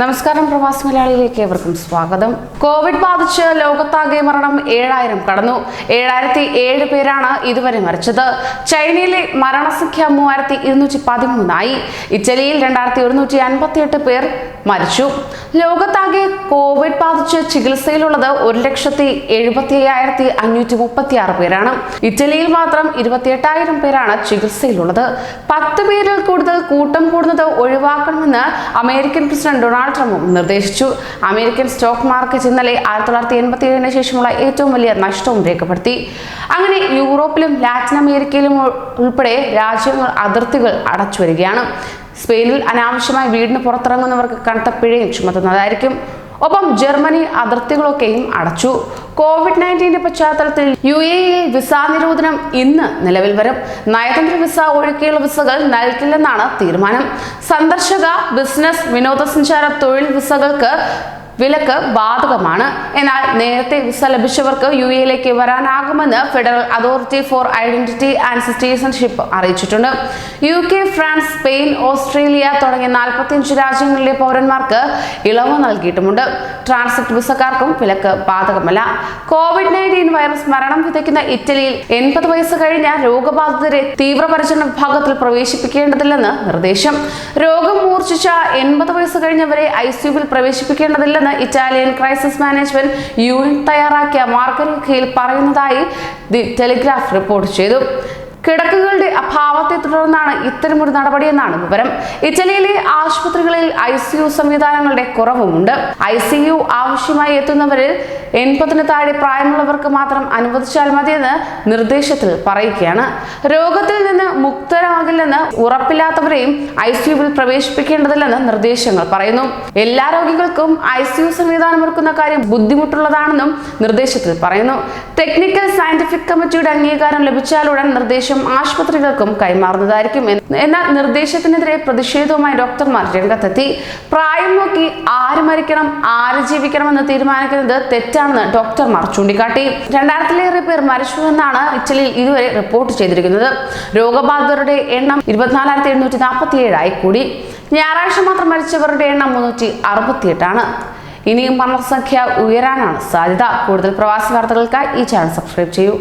നമസ്കാരം പ്രവാസി മലയാളിയിലേക്ക് ഏവർക്കും സ്വാഗതം. കോവിഡ് ബാധിച്ച് ലോകത്താകെ മരണം ഏഴായിരം കടന്നു. ഏഴായിരത്തി ഏഴ് പേരാണ് ഇതുവരെ മരിച്ചത്. ചൈനയിലെ മരണസംഖ്യ മൂവായിരത്തി ഇരുന്നൂറ്റി പതിമൂന്നായി. ഇറ്റലിയിൽ രണ്ടായിരത്തി ഒരുന്നൂറ്റി അൻപത്തി എട്ട് പേർ മരിച്ചു. ലോകത്താകെ കോവിഡ് ബാധിച്ച് ചികിത്സയിലുള്ളത് ഒരു ലക്ഷത്തി എഴുപത്തി അയ്യായിരത്തി അഞ്ഞൂറ്റി മുപ്പത്തി ആറ് പേരാണ്. ഇറ്റലിയിൽ മാത്രം ഇരുപത്തിയെട്ടായിരം പേരാണ് ചികിത്സയിലുള്ളത്. പത്ത് പേരിൽ കൂടുതൽ കൂട്ടം കൂടുന്നത് ഒഴിവാക്കണമെന്ന് അമേരിക്കൻ പ്രസിഡന്റ് ഡൊണാൾഡ് ട്രംപും നിർദ്ദേശിച്ചു. അമേരിക്കൻ സ്റ്റോക്ക് മാർക്കറ്റ് ഇന്നലെ ആയിരത്തി തൊള്ളായിരത്തി എൺപത്തി ഏഴിന് ശേഷമുള്ള ഏറ്റവും വലിയ നഷ്ടവും രേഖപ്പെടുത്തി. അങ്ങനെ യൂറോപ്പിലും ലാറ്റിൻ അമേരിക്കയിലും ഉൾപ്പെടെ രാജ്യങ്ങൾ അതിർത്തികൾ അടച്ചു വരികയാണ് സ്പെയിനിൽ അനാവശ്യമായി വീടിന് പുറത്തിറങ്ങുന്നവർക്ക് കനത്ത പിഴയും ചുമത്തുന്നതായിരിക്കും. ഒപ്പം ജർമ്മനി അതിർത്തികളൊക്കെയും അടച്ചു. കോവിഡ് നയന്റീന്റെ പശ്ചാത്തലത്തിൽ യു എയിൽ വിസ നിരോധനം ഇന്ന് നിലവിൽ വരും. നയതന്ത്ര വിസ ഒഴികെയുള്ള വിസകൾ നൽകില്ലെന്നാണ് തീരുമാനം. സന്ദർശക ബിസിനസ് വിനോദസഞ്ചാര തൊഴിൽ വിസകൾക്ക് വിലക്ക് ബാധകമാണ്. എന്നാൽ നേരത്തെ വിസ ലഭിച്ചവർക്ക് യു എയിലേക്ക് വരാനാകുമെന്ന് federal authority for identity and citizenship അറിയിച്ചിട്ടുണ്ട്. U K France Spain Australia തുടങ്ങിയ നാൽപ്പത്തിയഞ്ച് രാജ്യങ്ങളിലെ പൗരന്മാർക്ക് ഇളവ് നൽകിയിട്ടുമുണ്ട്. ട്രാൻസിറ്റ് വിസക്കാർക്കും വിലക്ക് ബാധകമല്ല. കോവിഡ് നയന്റീൻ വൈറസ് മരണം വിതയ്ക്കുന്ന ഇറ്റലിയിൽ എൺപത് വയസ്സ് കഴിഞ്ഞ രോഗബാധിതരെ തീവ്രപരിചരണ വിഭാഗത്തിൽ പ്രവേശിപ്പിക്കേണ്ടതില്ലെന്ന് നിർദ്ദേശം. രോഗം മൂർച്ഛിച്ച എൺപത് വയസ്സ് കഴിഞ്ഞവരെ ഐ സിയുവിൽ പ്രവേശിപ്പിക്കേണ്ടതില്ലെന്ന് ഇറ്റാലിയൻ ക്രൈസിസ് മാനേജ്മെന്റ് യൂണിറ്റ് തയ്യാറാക്കിയ മാർഗരേഖയിൽ പറയുന്നതായി ദി ടെലിഗ്രാഫ് റിപ്പോർട്ട് ചെയ്തു. കിടക്കുകളുടെ അഭാവത്തെ തുടർന്നാണ് ഇത്തരമൊരു നടപടിയെന്നാണ് വിവരം. ഇറ്റലിയിലെ ആശുപത്രികളിൽ ഐ സി യു സംവിധാനങ്ങളുടെ കുറവുമുണ്ട്. ഐ സി യു ആവശ്യമായി എത്തുന്നവരിൽ എൺപതിന് താഴെ പ്രായമുള്ളവർക്ക് മാത്രം അനുവദിച്ചാൽ മതിയെന്ന് നിർദ്ദേശത്തിൽ പറയുകയാണ്. രോഗത്തിൽ നിന്ന് മുക്തരാകില്ലെന്ന് ഉറപ്പില്ലാത്തവരെയും ഐ സി യുവിൽ പ്രവേശിപ്പിക്കേണ്ടതില്ലെന്ന് നിർദ്ദേശങ്ങൾ പറയുന്നു. എല്ലാ രോഗികൾക്കും ഐ സി യു സംവിധാനം ഒരുക്കുന്ന കാര്യം ബുദ്ധിമുട്ടുള്ളതാണെന്നും നിർദ്ദേശത്തിൽ പറയുന്നു. ടെക്നിക്കൽ സയന്റിഫിക് കമ്മിറ്റിയുടെ അംഗീകാരം ലഭിച്ചാലുടൻ നിർദ്ദേശം ആശുപത്രികൾക്കും കൈമാറുന്നതായിരിക്കും എന്ന. എന്നാൽ നിർദ്ദേശത്തിനെതിരെ പ്രതിഷേധവുമായി ഡോക്ടർമാർ രംഗത്തെത്തി. പ്രായം നോക്കി ആര് മരിക്കണം ആര് ജീവിക്കണമെന്ന് തീരുമാനിക്കുന്നത് തെറ്റാണെന്ന് ഡോക്ടർമാർ ചൂണ്ടിക്കാട്ടി. രണ്ടായിരത്തിലേറെ പേർ മരിച്ചുവെന്നാണ് ഇറ്റലിയിൽ ഇതുവരെ റിപ്പോർട്ട് ചെയ്തിരിക്കുന്നത്. രോഗബാധിതരുടെ എണ്ണം ഇരുപത്തിനാലായിരത്തി എഴുന്നൂറ്റി നാൽപ്പത്തി ഏഴായി കൂടി. ഞായറാഴ്ച മാത്രം മരിച്ചവരുടെ എണ്ണം മുന്നൂറ്റി അറുപത്തിയെട്ടാണ് ഇനിയും മരണസംഖ്യ ഉയരാനാണ് സാധ്യത. കൂടുതൽ പ്രവാസി വാർത്തകൾക്കായി ഈ ചാനൽ സബ്സ്ക്രൈബ് ചെയ്യൂ.